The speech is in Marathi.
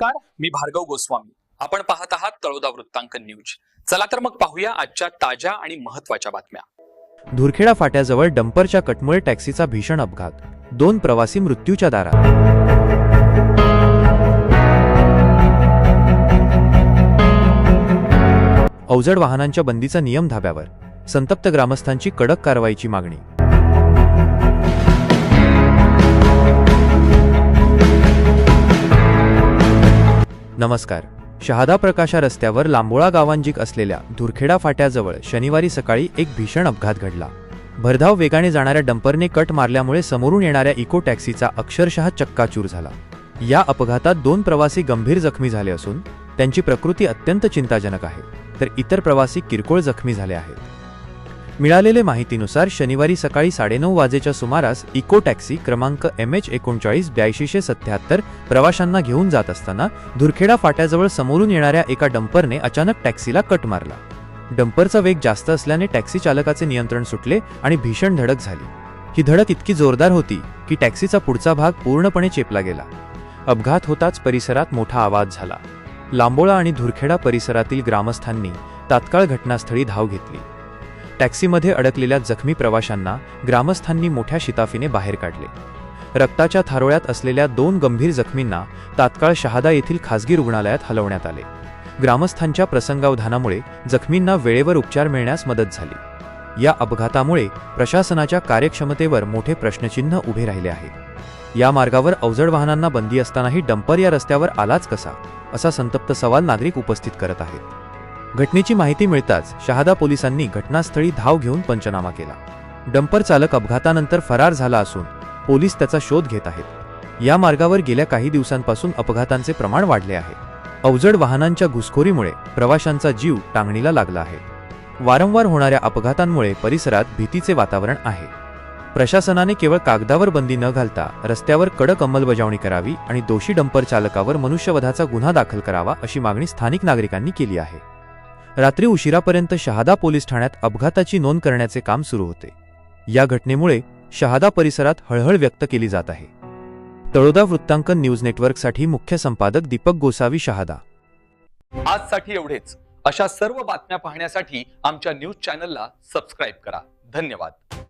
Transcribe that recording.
नमस्कार मी भार्गव गोस्वामी. आपण पाहत आहात तळोदा वृत्तांकन न्यूज. चला तर मग पाहूया आजच्या ताज्या आणि महत्त्वाच्या बातम्या. धुरखेडा फाट्याजवळ डंपरच्या कटमुळे टॅक्सीचा भीषण अपघात. दोन प्रवासी मृत्यूच्या दारात. अवजड वाहनांच्या बंदीचा नियम धाब्यावर. संतप्त ग्रामस्थांची कडक कारवाईची मागणी. नमस्कार. शहादा प्रकाशा रस्त्यावर लांबोळा गावांजिक असलेल्या धुरखेडा फाट्याजवळ शनिवारी सकाळी एक भीषण अपघात घडला. भरधाव वेगाने जाणाऱ्या डंपरने कट मारल्यामुळे समोरून येणाऱ्या इको टॅक्सीचा अक्षरशः चक्काचूर झाला. या अपघातात दोन प्रवासी गंभीर जखमी झाले असून त्यांची प्रकृती अत्यंत चिंताजनक आहे. तर इतर प्रवासी किरकोळ जखमी झाले आहेत. मिळालेल्या माहितीनुसार शनिवारी सकाळी साडेनऊ वाजेच्या सुमारास इको टॅक्सी क्रमांक एम एच एकोणचाळीस ब्याऐंशीशे सत्याहत्तर प्रवाशांना घेऊन जात असताना धुरखेडा फाट्याजवळ समोरून येणाऱ्या एका डंपरने अचानक टॅक्सीला कट मारला. डंपरचा वेग जास्त असल्याने टॅक्सी चालकाचे नियंत्रण सुटले आणि भीषण धडक झाली. ही धडक इतकी जोरदार होती की टॅक्सीचा पुढचा भाग पूर्णपणे चेपला गेला. अपघात होताच परिसरात मोठा आवाज झाला. लांबोळा आणि धुरखेडा परिसरातील ग्रामस्थांनी तात्काळ घटनास्थळी धाव घेतली. टॅक्सीमध्ये अडकलेल्या जखमी प्रवाशांना ग्रामस्थांनी मोठ्या शिताफीने बाहेर काढले. रक्ताच्या थारोळ्यात असलेल्या दोन गंभीर जखमींना तात्काळ शहादा येथील खासगी रुग्णालयात हलवण्यात आले. ग्रामस्थांच्या प्रसंगावधानामुळे जखमींना वेळेवर उपचार मिळण्यास मदत झाली. या अपघातामुळे प्रशासनाच्या कार्यक्षमतेवर मोठे प्रश्नचिन्ह उभे राहिले आहे. या मार्गावर अवजड वाहनांना बंदी असतानाही डंपर या रस्त्यावर आलाच कसा? असा संतप्त सवाल नागरिक उपस्थित करत आहेत. घटनेची माहिती मिळताच शहादा पोलिसांनी घटनास्थळी धाव घेऊन पंचनामा केला. डंपर चालक अपघातानंतर फरार झाला असून पोलीस त्याचा शोध घेत आहेत. या मार्गावर गेल्या काही दिवसांपासून अपघातांचे प्रमाण वाढले आहे. अवजड वाहनांच्या घुसखोरीमुळे प्रवाशांचा जीव टांगणीला लागला आहे. वारंवार होणाऱ्या अपघातांमुळे परिसरात भीतीचे वातावरण आहे. प्रशासनाने केवळ कागदावर बंदी न घालता रस्त्यावर कडक अंमलबजावणी करावी आणि दोषी डंपर चालकावर मनुष्यवधाचा गुन्हा दाखल करावा अशी मागणी स्थानिक नागरिकांनी केली आहे. रात्री उशिरापर्यंत शहादा पोलीस ठाण्यात अपघाताची नोंद करण्याचे काम सुरू होते. या घटनेमुळे शहादा परिसरात हळहळ व्यक्त केली जात आहे. तळोदा वृत्तांकन न्यूज नेटवर्कसाठी मुख्य संपादक दीपक गोसावी शहादा. आजसाठी एवढेच. अशा सर्व बातम्या पाहण्यासाठी आमच्या न्यूज चॅनलला सबस्क्राईब करा. धन्यवाद.